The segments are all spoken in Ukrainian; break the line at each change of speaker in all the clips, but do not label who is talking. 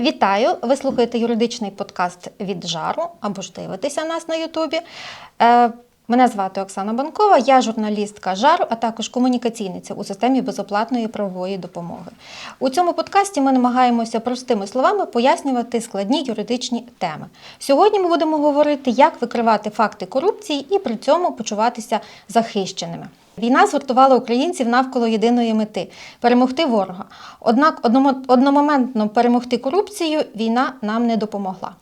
Вітаю! Ви слухаєте юридичний подкаст від жару або ж дивитеся нас на Ютубі. Е, Мене звати Оксана Банкова, я журналістка жару, а також комунікаційниця у системі безоплатної правової допомоги. У цьому подкасті ми намагаємося простими словами пояснювати складні юридичні теми. Сьогодні ми будемо говорити, як викривати факти корупції і при цьому почуватися захищеними. Війна згуртувала українців навколо єдиної мети перемогти ворога. Однак одномоментно перемогти корупцію війна нам не допомогла.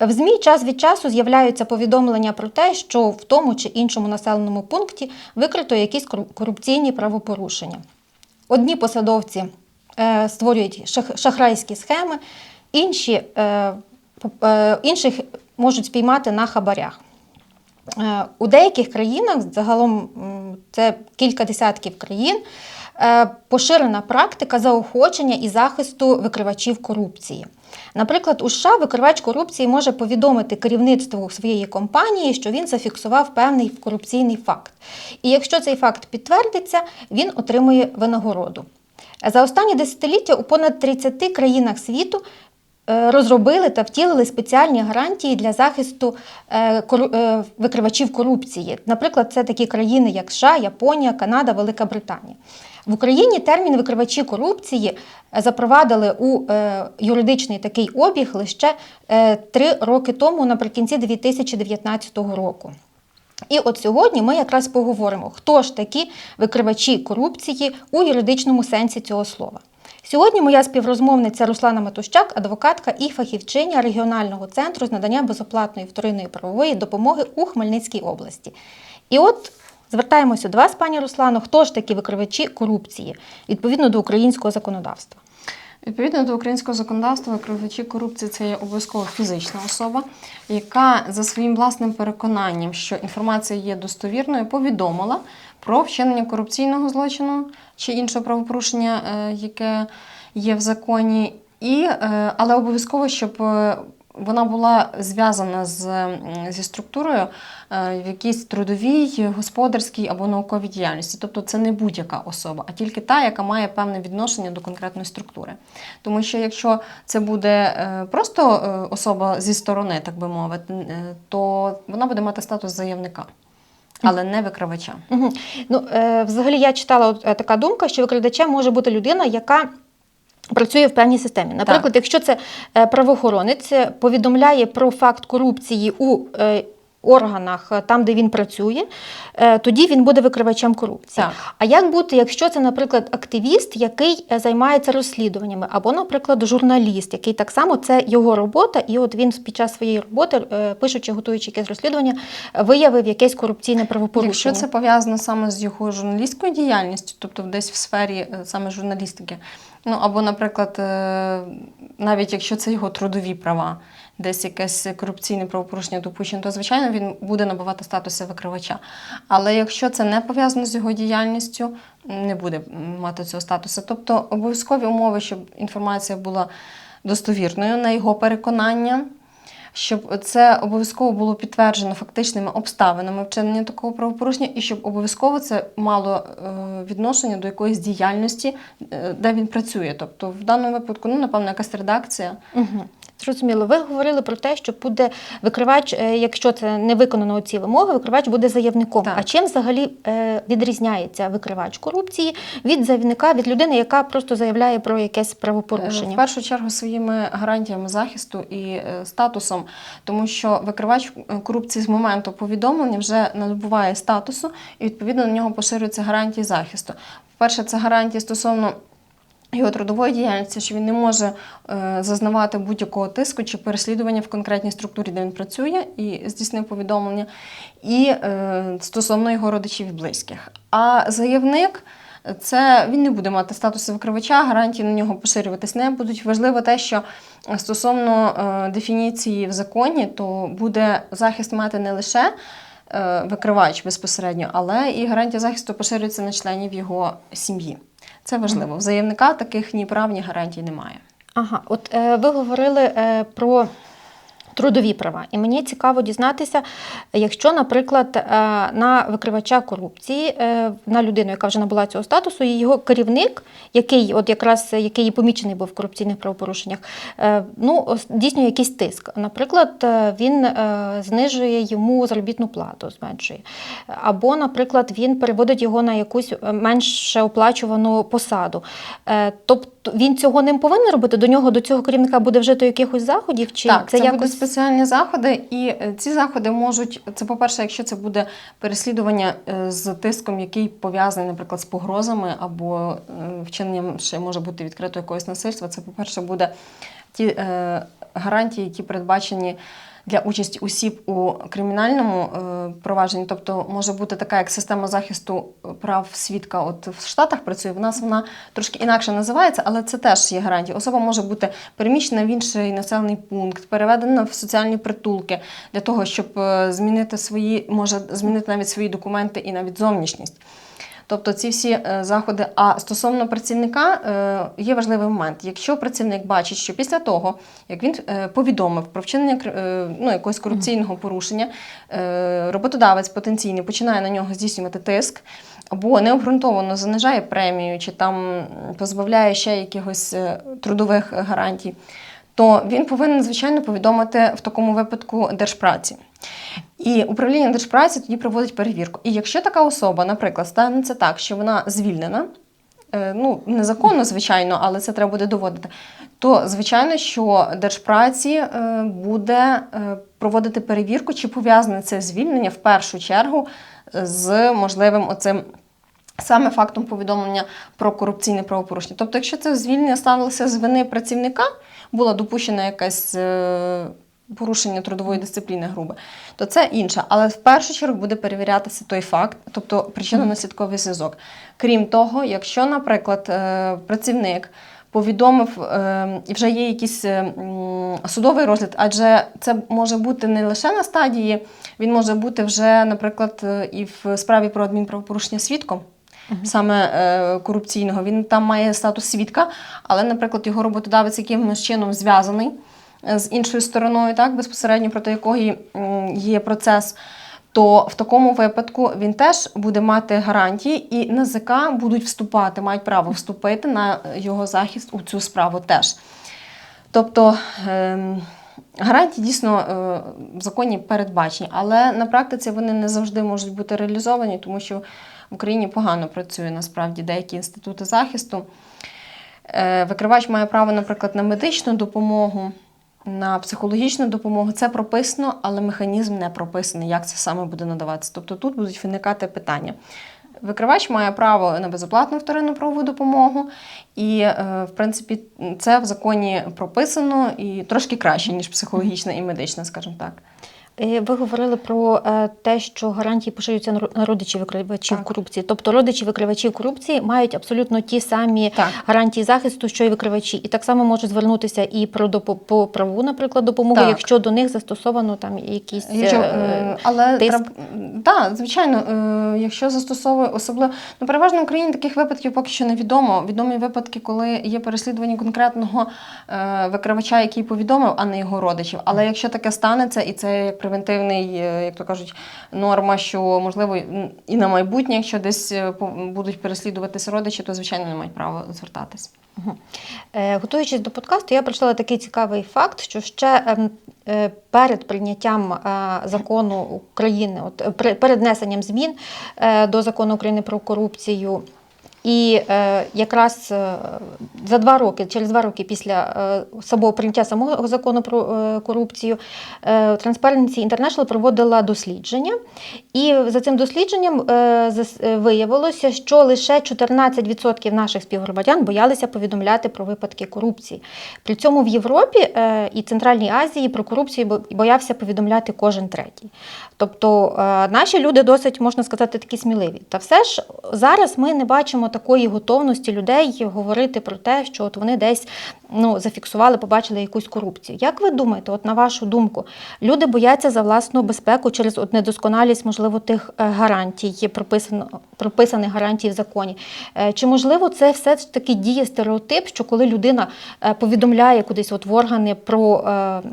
В ЗМІ час від часу з'являються повідомлення про те, що в тому чи іншому населеному пункті викрито якісь корупційні правопорушення. Одні посадовці е, створюють шахрайські схеми, інші, е, е, інших можуть спіймати на хабарях. Е, У деяких країнах, загалом це кілька десятків країн, е, поширена практика заохочення і захисту викривачів корупції. Наприклад, у США викривач корупції може повідомити керівництву своєї компанії, що він зафіксував певний корупційний факт. І якщо цей факт підтвердиться, він отримує винагороду. За останні десятиліття у понад 30 країнах світу розробили та втілили спеціальні гарантії для захисту е, е, викривачів корупції. Наприклад, це такі країни, як США, Японія, Канада, Велика Британія. В Україні термін викривачі корупції е, запровадили у е, юридичний такий обіг лише е, три роки тому, наприкінці 2019 року. І от сьогодні ми якраз поговоримо, хто ж такі викривачі корупції у юридичному сенсі цього слова. Сьогодні моя співрозмовниця Руслана Матущак, адвокатка і фахівчиня регіонального центру з надання безоплатної вторинної правової допомоги у Хмельницькій області. І от звертаємося до вас, пані Руслано, хто ж такі викривачі корупції відповідно до українського законодавства?
Відповідно до українського законодавства, викривачі корупції це є обов'язково фізична особа, яка за своїм власним переконанням, що інформація є достовірною, повідомила про вчинення корупційного злочину чи іншого правопорушення, е, яке є в законі, і, е, але обов'язково, щоб е, вона була зв'язана з, зі структурою е, в якійсь трудовій, господарській або науковій діяльності. Тобто це не будь-яка особа, а тільки та, яка має певне відношення до конкретної структури. Тому що якщо це буде е, просто е, особа зі сторони, так би мовити, то вона буде мати статус заявника, але не викривача.
Угу. Ну, е, взагалі, я читала от, така думка, що викрадачем може бути людина, яка працює в певній системі. Наприклад, якщо це е, правоохоронець е, повідомляє про факт корупції у е, органах, е, там, де він працює, е, тоді він буде викривачем корупції.
Так.
А як бути, якщо це, наприклад, активіст, який е, займається розслідуваннями, або, наприклад, журналіст, який так само це його робота, і от він під час своєї роботи, пишучи, готуючи якесь розслідування, виявив якесь корупційне правопорушення.
Якщо це пов'язано саме з його журналістською діяльністю, тобто десь в сфері саме журналістики, ну або, наприклад, навіть якщо це його трудові права, десь якесь корупційне правопорушення допущено, то звичайно він буде набувати статусу викривача. Але якщо це не пов'язано з його діяльністю, не буде мати цього статусу. Тобто обов'язкові умови, щоб інформація була достовірною на його переконання щоб це обов'язково було підтверджено фактичними обставинами вчинення такого правопорушення, і щоб обов'язково це мало е, відношення до якоїсь діяльності, е, де він працює. Тобто, в даному випадку, ну напевно, якась редакція.
Угу. Зрозуміло. Ви говорили про те, що буде викривач, е, якщо це не виконано ці вимоги, викривач буде заявником.
Так.
А чим взагалі е, відрізняється викривач корупції від заявника, від людини, яка просто заявляє про якесь
Е, В першу чергу своїми гарантіями захисту і статусом, тому що викривач корупції з моменту повідомлення вже набуває статусу, і відповідно на нього поширюються гарантії захисту. Перше, це гарантії стосовно. Його трудової діяльності, що він не може е, зазнавати будь-якого тиску чи переслідування в конкретній структурі, де він працює, і здійснив повідомлення, і е, стосовно його родичів і близьких. А заявник це він не буде мати статусу викривача, гарантії на нього поширюватись не будуть. Важливо те, що стосовно е, дефініції в законі, то буде захист мати не лише викривач безпосередньо, але і гарантія захисту поширюється на членів його сім'ї. Це важливо. В заявника таких ні прав, ні гарантій немає.
Ага, от е, ви говорили е, про трудові права. І мені цікаво дізнатися, якщо, наприклад, е, на викривача корупції, е, на людину, яка вже набула цього статусу, його керівник, який от якраз який помічений був в корупційних правопорушеннях, е, ну здійснює якийсь тиск. Наприклад, він знижує йому заробітну плату, зменшує. Або, наприклад, він переводить його на якусь менше оплачувану посаду. Тобто він цього не повинен робити. До нього до цього керівника буде вжито якихось заходів, чи
так, це,
це,
будуть спеціальні заходи, і е, ці заходи можуть це, по-перше, якщо це буде переслідування е, з тиском, який пов'язаний, наприклад, з погрозами або е, вчиненням ще може бути відкрито якогось насильства. Це, по-перше, буде ті е, гарантії, які передбачені. Для участі осіб у кримінальному е, провадженні, тобто може бути така як система захисту прав свідка. От в Штатах працює. В нас вона трошки інакше називається, але це теж є гарантія. Особа може бути переміщена в інший населений пункт, переведена в соціальні притулки для того, щоб е, змінити свої, може змінити навіть свої документи і навіть зовнішність. Тобто ці всі е, заходи. А стосовно працівника е, є важливий момент. Якщо працівник бачить, що після того, як він е, повідомив про вчинення ну, якогось корупційного порушення, роботодавець потенційний починає на нього здійснювати тиск. Або необґрунтовано занижає премію, чи там позбавляє ще якихось трудових гарантій, то він повинен, звичайно, повідомити в такому випадку держпраці. І управління держпраці тоді проводить перевірку. І якщо така особа, наприклад, станеться так, що вона звільнена, е, ну незаконно, звичайно, але це треба буде доводити, то звичайно, що держпраці е, буде е, проводити перевірку, чи пов'язане це звільнення в першу чергу з можливим оцим. Саме фактом повідомлення про корупційне правопорушення. Тобто, якщо це звільнення сталося з вини працівника, була допущена якась порушення трудової дисципліни грубе, то це інше. Але в першу чергу буде перевірятися той факт, тобто причинно-наслідковий зв'язок. Крім того, якщо, наприклад, е, працівник повідомив е, і вже є якийсь е, судовий розгляд, адже це може бути не лише на стадії, він може бути вже, наприклад, е, і в справі про адмінправопорушення свідком. Саме е, корупційного, він там має статус свідка, але, наприклад, його роботодавець якимось чином зв'язаний з іншою стороною, так безпосередньо проти якої є процес. То в такому випадку він теж буде мати гарантії, і НАЗК будуть вступати, мають право вступити на його захист у цю справу теж. Тобто ем, гарантії дійсно е, в законі передбачені, але на практиці вони не завжди можуть бути реалізовані, тому що в Україні погано працює насправді деякі інститути захисту. Е, Викривач має право, наприклад, на медичну допомогу, на психологічну допомогу. Це прописано, але механізм не прописаний, як це саме буде надаватися. Тобто тут будуть виникати питання. Викривач має право на безоплатну вторинну правову допомогу, і, е, в принципі, це в законі прописано і трошки краще, ніж психологічна і медична, скажімо так.
Е, Ви говорили про е, те, що гарантії поширюються на ро- родичів викривачів
Так.
корупції. Тобто родичі викривачів корупції мають абсолютно ті самі
Так.
гарантії захисту, що й викривачі, і так само можуть звернутися і про по праву, наприклад, допомогу,
Так.
якщо до них застосовано там якісь
Якщо,
е,
але
тиск.
треб... так, звичайно, якщо застосовує особливо, ну переважно в Україні таких випадків поки що невідомо. Відомі випадки, коли є переслідування конкретного викривача, який повідомив, а не його родичів. Але якщо таке станеться, і це як превентивний, е, як то кажуть, норма, що можливо і на майбутнє, якщо десь е, будуть переслідуватися родичі, то звичайно не мають права звертатись.
Е, Готуючись до подкасту, я прочитала такий цікавий факт, що ще ем, перед прийняттям закону України, от перед внесенням змін до закону України про корупцію. І е, якраз е, за два роки, через два роки після е, самого прийняття самого закону про е, корупцію, е, Transparency International проводила дослідження. І за цим дослідженням е, е, виявилося, що лише 14% наших співгромадян боялися повідомляти про випадки корупції. При цьому в Європі е, і Центральній Азії про корупцію бо- боявся повідомляти кожен третій. Тобто е, наші люди досить, можна сказати, такі сміливі. Та все ж зараз ми не бачимо такої готовності людей говорити про те, що от вони десь ну, зафіксували, побачили якусь корупцію. Як ви думаєте, от на вашу думку, люди бояться за власну безпеку через от недосконалість, можливо, тих е, гарантій, прописано, прописаних гарантій в законі? Е, Чи можливо це все ж таки діє стереотип, що коли людина повідомляє кудись от в органи про,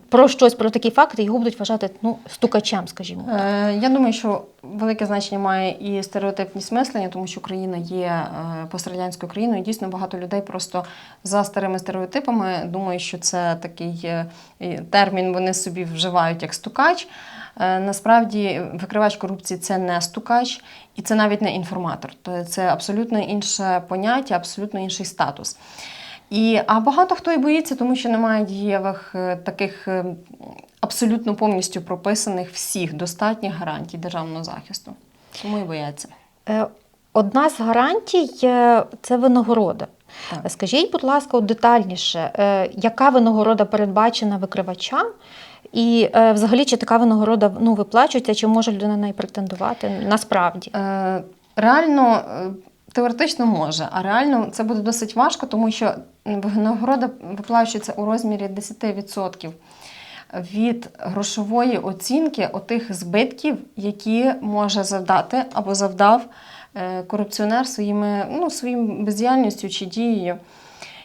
про щось, про такі факти, його будуть вважати ну, стукачем, скажімо?
Е, Я думаю, що велике значення має і стереотипність мислення, тому що Україна є е, пострадянською країною. Дійсно, багато людей просто за старими стереотипами думають, що це такий е, термін вони собі вживають як стукач. Насправді, викривач корупції це не стукач, і це навіть не інформатор. То Це абсолютно інше поняття, абсолютно інший статус. І, а багато хто і боїться, тому що немає дієвих таких абсолютно повністю прописаних всіх достатніх гарантій державного захисту. Тому і бояться.
Е, Одна з гарантій е, це винагорода.
Так.
Скажіть, будь ласка, детальніше, е, яка винагорода передбачена викривачам? І е, взагалі, чи така винагорода ну, виплачується, чи може людина на неї претендувати насправді?
Е, Реально, е, теоретично може, а реально це буде досить важко, тому що винагорода виплачується у розмірі 10% від грошової оцінки отих збитків, які може завдати або завдав е, корупціонер своїми, ну, своїм бездіяльністю чи дією.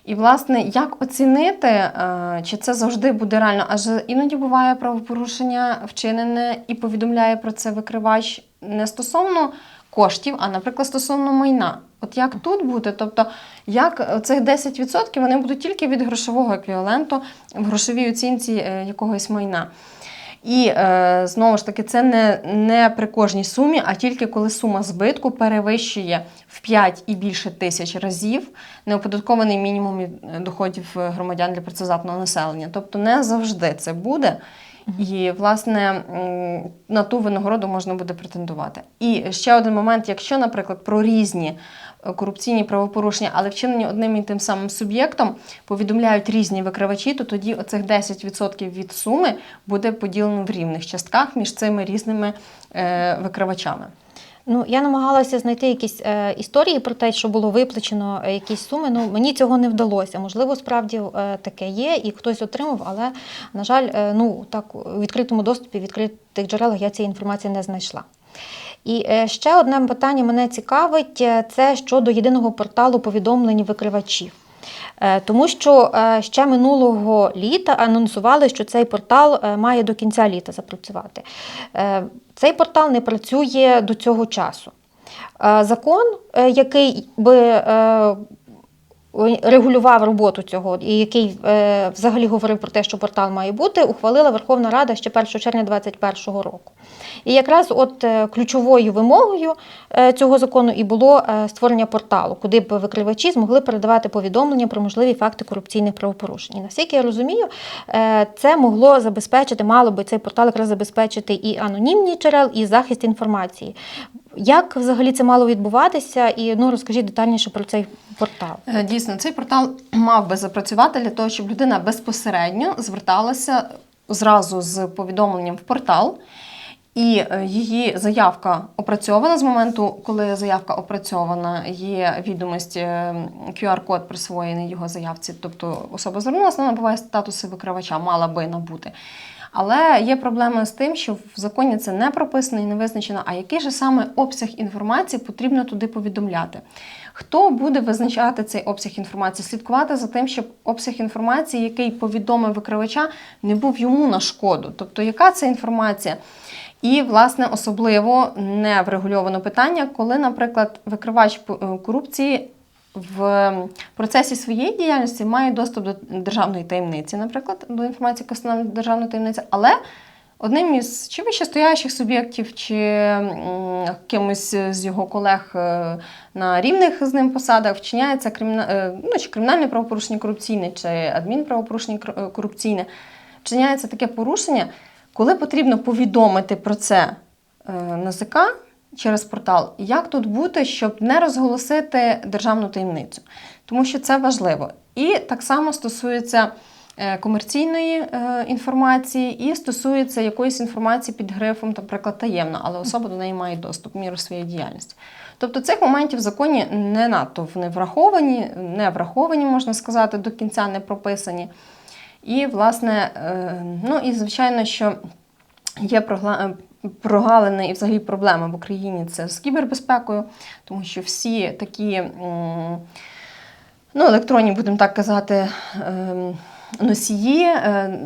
І, власне, як оцінити, е, чи це завжди буде реально? Адже іноді буває правопорушення вчинене і повідомляє про це викривач не стосовно коштів, а, наприклад, стосовно майна. От як тут буде? Тобто, як цих 10% вони будуть тільки від грошового еквіваленту в грошовій оцінці е, якогось майна. І е, знову ж таки, це не, не при кожній сумі, а тільки коли сума збитку перевищує в 5 і більше тисяч разів неоподаткований мінімум е, доходів е, громадян для працездатного населення. Тобто не завжди це буде. І, власне, на ту винагороду можна буде претендувати. І ще один момент: якщо, наприклад, про різні е, корупційні правопорушення, але вчинені одним і тим самим суб'єктом, повідомляють різні викривачі, то тоді оцих 10% від суми буде поділено в рівних частках між цими різними е, викривачами.
Ну, я намагалася знайти якісь е, історії про те, що було виплачено е, якісь суми. Ну, мені цього не вдалося. Можливо, справді е, таке є, і хтось отримав, але, на жаль, е, ну, так, у відкритому доступі, в відкритих джерелах я цієї інформації не знайшла. І е, ще одне питання мене цікавить: е, це щодо єдиного порталу повідомлень викривачів. Е, Тому що е, ще минулого літа анонсували, що цей портал е, має до кінця літа запрацювати. Цей портал не працює до цього часу. Закон, який би регулював роботу цього і який е, взагалі говорив про те, що портал має бути, ухвалила Верховна Рада ще 1 червня 2021 року. І якраз от е, ключовою вимогою е, цього закону і було створення порталу, куди б викривачі змогли передавати повідомлення про можливі факти корупційних правопорушень. Наскільки я розумію, це могло забезпечити, мало би цей портал якраз забезпечити і анонімність джерел, і захист інформації. Як взагалі це мало відбуватися? І ну розкажіть детальніше про цей портал.
Е, Дійсно, цей портал мав би запрацювати для того, щоб людина безпосередньо зверталася зразу з повідомленням в портал. І е, її заявка опрацьована з моменту, коли заявка опрацьована, є відомість е, QR-код присвоєний його заявці. Тобто особа звернулася, вона набуває статуси викривача, мала би набути. Але є проблема з тим, що в законі це не прописано і не визначено, а який же саме обсяг інформації потрібно туди повідомляти. Хто буде визначати цей обсяг інформації? Слідкувати за тим, щоб обсяг інформації, який повідомив викривача, не був йому на шкоду. Тобто, яка це інформація? І, власне, особливо не врегульовано питання, коли, наприклад, викривач е, корупції в процесі своєї діяльності має доступ до державної таємниці, наприклад, до інформації, яка державною таємницею, але одним із чи вищестоящих суб'єктів, чи кимось з його колег е, на рівних з ним посадах вчиняється криміна... е, ну, чи кримінальне правопорушення корупційне, чи адмінправопорушення е, корупційне, вчиняється таке порушення, коли потрібно повідомити про це НАЗК через портал, як тут бути, щоб не розголосити державну таємницю, тому що це важливо. І так само стосується комерційної е, інформації і стосується якоїсь інформації під грифом, наприклад, таємна, але особа до неї має доступ в міру своєї діяльності. Тобто цих моментів в законі не надто вони враховані, не враховані, можна сказати, до кінця не прописані. І, власне, е, ну і звичайно, що є е, прогалини і взагалі проблеми в Україні це з кібербезпекою, тому що всі такі ну, електронні, будемо так казати, ем, носії, е,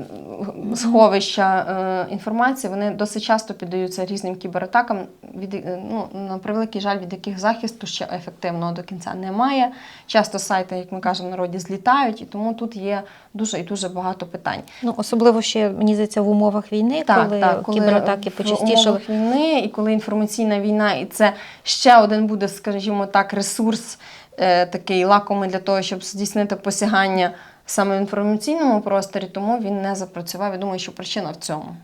сховища е, інформації, вони досить часто піддаються різним кібератакам, від, е, ну, на превеликий жаль, від яких захисту ще ефективного до кінця немає. Часто сайти, як ми кажемо, народі злітають, і тому тут є дуже і дуже багато питань.
Ну, особливо ще, мені здається, в умовах війни, так, коли, кібератаки
в
почастішали.
умовах війни, і коли інформаційна війна, і це ще один буде, скажімо так, ресурс е, такий лакомий для того, щоб здійснити посягання саме в інформаційному просторі, тому він не запрацював. Я думаю, що причина в цьому.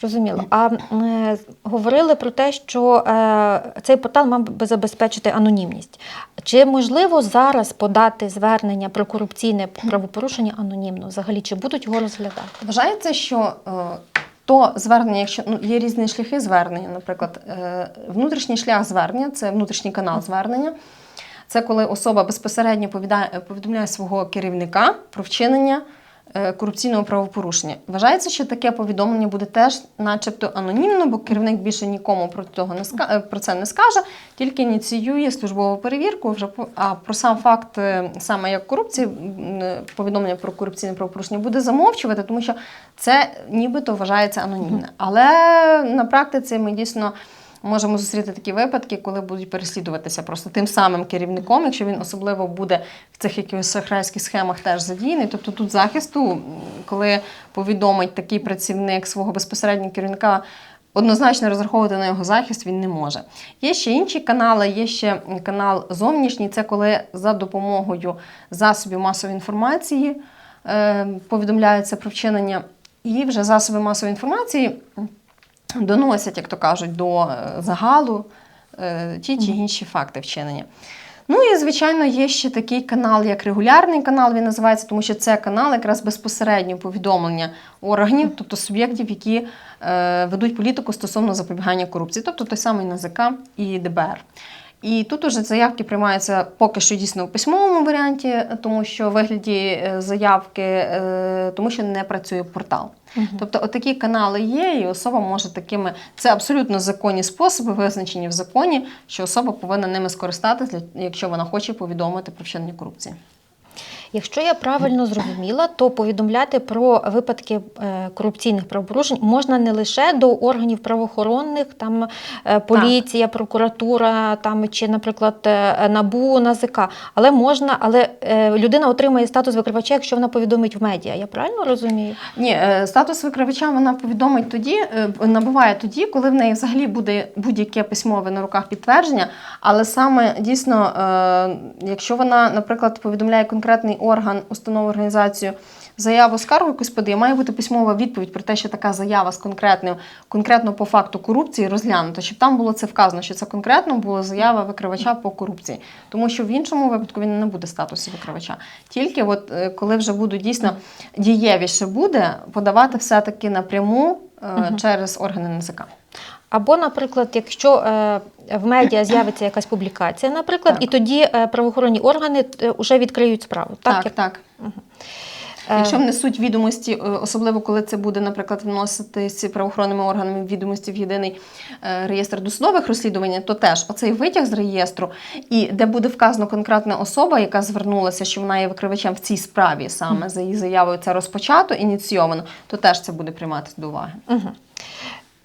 Зрозуміло. А е, говорили про те, що е, цей портал мав би забезпечити анонімність. Чи можливо зараз подати звернення про корупційне правопорушення анонімно? Взагалі, чи будуть його розглядати?
Вважається, що е, то звернення, якщо ну, є різні шляхи звернення, наприклад, е, внутрішній шлях звернення це внутрішній канал звернення. Це коли особа безпосередньо повідомляє свого керівника про вчинення е, корупційного правопорушення. Вважається, що таке повідомлення буде теж, начебто, анонімно, бо керівник більше нікому про, того не ска- е, про це не скаже, тільки ініціює службову перевірку. Вже а про сам факт е, саме як корупції, повідомлення про корупційне правопорушення буде замовчувати, тому що це нібито вважається анонімне. Але на практиці ми дійсно. Можемо зустріти такі випадки, коли будуть переслідуватися просто тим самим керівником, якщо він особливо буде в цих якихось шахрайських схемах теж задіяний. Тобто тут захисту, коли повідомить такий працівник свого безпосереднього керівника, однозначно розраховувати на його захист він не може. Є ще інші канали, є ще канал зовнішній, це коли за допомогою засобів масової інформації е, повідомляється про вчинення, і вже засоби масової інформації доносять, як то кажуть, до е, загалу е, ті чи інші факти вчинення. Ну і, звичайно, є ще такий канал, як регулярний канал, він називається, тому що це канал якраз безпосередньо повідомлення органів, тобто суб'єктів, які е, ведуть політику стосовно запобігання корупції, тобто той самий НАЗК і ДБР. І тут уже заявки приймаються поки що дійсно в письмовому варіанті, тому що в вигляді е, заявки, е, тому що не працює портал. Тобто, отакі канали є, і особа може такими. Це абсолютно законні способи, визначені в законі, що особа повинна ними скористатися, якщо вона хоче повідомити про вчинення корупції.
Якщо я правильно зрозуміла, то повідомляти про випадки е, корупційних правопорушень можна не лише до органів правоохоронних, там е, поліція, прокуратура, там чи, наприклад, е, набу, НАЗК, але можна, але людина отримає статус викривача, якщо вона повідомить в медіа. Я правильно розумію?
Ні, статус викривача вона повідомить тоді, набуває тоді, коли в неї взагалі буде будь-яке письмове на руках підтвердження. Але саме дійсно, якщо вона, наприклад, повідомляє конкретний орган, установу, організацію. Заяву скаргу якусь подає, має бути письмова відповідь про те, що така заява з конкретним, конкретно по факту корупції розглянута, щоб там було це вказано, що це конкретно була заява викривача по корупції. Тому що в іншому випадку він не буде статусу викривача. Тільки от е, коли вже будуть дійсно дієвіше буде подавати все-таки напряму е, через органи НЗК.
Або, наприклад, якщо е, в медіа з'явиться якась публікація, наприклад,
Так.
і тоді е, правоохоронні органи вже відкриють справу. Так,
Так,
як-
так.
Е,
Якщо внесуть відомості, е, особливо коли це буде, наприклад, вноситись правоохоронними органами відомості в єдиний е, реєстр досудових розслідувань, то теж оцей витяг з реєстру, і де буде вказано конкретна особа, яка звернулася, що вона є викривачем в цій справі, саме за її заявою це розпочато, ініційовано, то теж це буде прийматися до уваги.
Угу.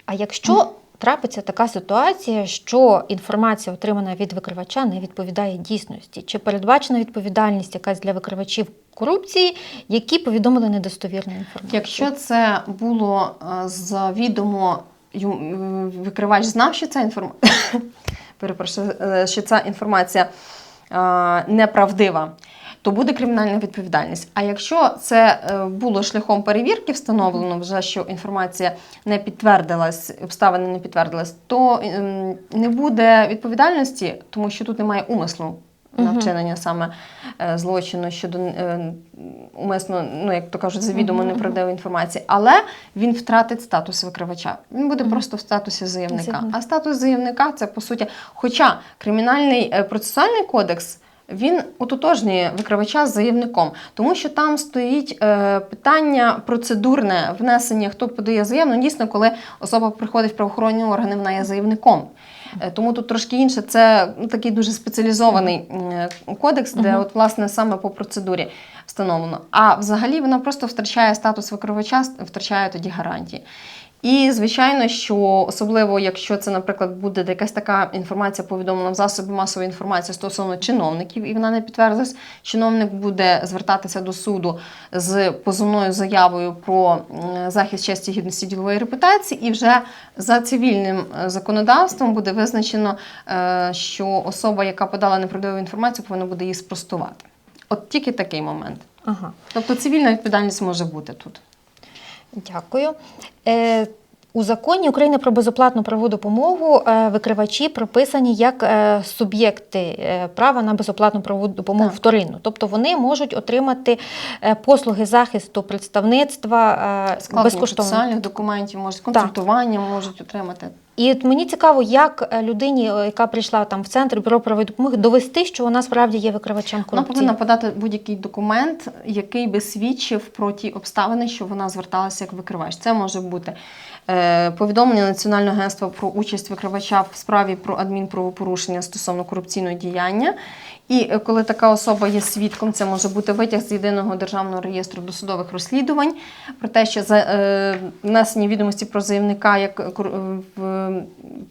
А якщо трапиться така ситуація, що інформація, отримана від викривача, не відповідає дійсності, чи передбачена відповідальність якась для викривачів корупції, які повідомили недостовірну інформацію?
Якщо це було е, завідомо викривач знав, що ця інформація, перепрошую, е, що ця інформація е, неправдива, то буде кримінальна відповідальність. А якщо це е, було шляхом перевірки, встановлено вже, що інформація не підтвердилась, обставини не підтвердились, то ем, не буде відповідальності, тому що тут немає умислу на вчинення саме е, злочину щодо е, умисно, ну як то кажуть, завідомо неправдивої інформації, але він втратить статус викривача. Він буде просто в статусі заявника. А статус заявника це по суті, хоча кримінальний процесуальний кодекс. Він ототожнює викривача з заявником, тому що там стоїть е, питання процедурне внесення, хто подає заяву. Ну, дійсно, коли особа приходить в правоохоронні органи, вона є заявником. Е, Тому тут трошки інше. Це ну, такий дуже спеціалізований е, кодекс, де
Мгм.
от власне саме по процедурі встановлено. А взагалі вона просто втрачає статус викривача, втрачає тоді гарантії. І звичайно, що особливо, якщо це, наприклад, буде якась така інформація повідомлена в засобі масової інформації стосовно чиновників, і вона не підтвердилась, чиновник буде звертатися до суду з позовною заявою про захист честі гідності ділової репутації, і вже за цивільним е, законодавством буде визначено, е, що особа, яка подала неправдиву інформацію, повинна буде її спростувати. От тільки такий момент.
Ага.
Тобто цивільна відповідальність може бути тут.
Дякую. Е, у законі України про безоплатну правову допомогу е, викривачі прописані як е, суб'єкти е, права на безоплатну правову допомогу
Так.
вторинну. Тобто вони можуть отримати послуги захисту представництва
Складення
безкоштовно.
Соціальних документів, можуть консультування можуть отримати.
І от мені цікаво, як е, людині, е, яка прийшла там в центр бюро правової допомоги, довести, що вона справді є викривачем
Вона повинна подати будь-який документ, який би свідчив про ті обставини, що вона зверталася як викривач. Це може бути е, повідомлення Національного агентства про участь викривача в справі про адмінправопорушення стосовно корупційного діяння. І е, коли така особа є свідком, це може бути витяг з єдиного державного реєстру досудових розслідувань про те, що за е, внесені відомості про заявника як в,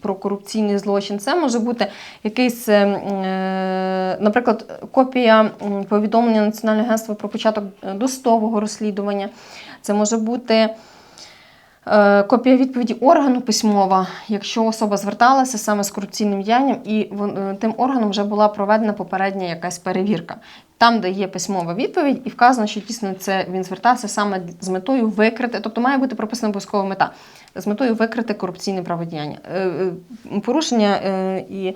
про корупційний злочин. Це може бути якийсь, е, е, наприклад, копія повідомлення Національного агентства про початок е, досудового розслідування. Це може бути. Е, Копія відповіді органу письмова, якщо особа зверталася саме з корупційним діянням, і е, тим органом вже була проведена попередня якась перевірка. Там, де є письмова відповідь, і вказано, що дійсно це він звертався саме з метою викрити, тобто має бути прописана обов'язкова мета з метою викрити корупційне праводіяння. Е, Порушення і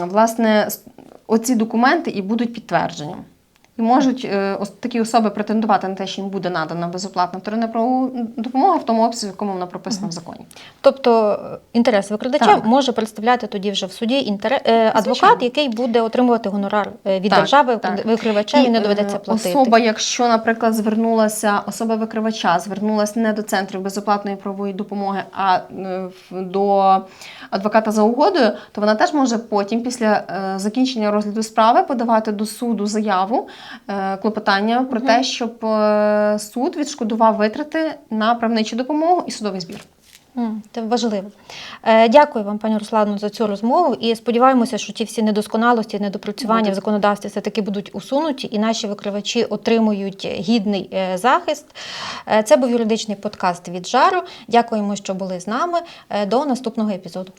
власне оці документи і будуть підтвердженням. І можуть е, такі особи претендувати на те, що їм буде надана безоплатна вторинна правова допомога в тому обсязі, в якому вона прописана в законі.
Тобто е, інтерес викрадача
Так.
може представляти тоді вже в суді інтерес, адвокат,
Звичайно.
який буде отримувати гонорар е, від
Так,
держави,
так.
викривачеві не
е,
доведеться платити.
Особа, якщо, наприклад, звернулася, особа викривача звернулася не до центрів безоплатної правової допомоги, а е, до адвоката за угодою, то вона теж може потім, після е, закінчення розгляду справи, подавати до суду заяву, е, клопотання про те, щоб е, суд відшкодував витрати на правничу допомогу і судовий збір.
Це важливо. Е, Дякую вам, пані Руслану, за цю розмову. І сподіваємося, що ті всі недосконалості, недопрацювання в законодавстві все таки будуть усунуті, і наші викривачі отримують гідний е, захист. Е, Це був юридичний подкаст від жару. Дякуємо, що були з нами. Е, До наступного епізоду.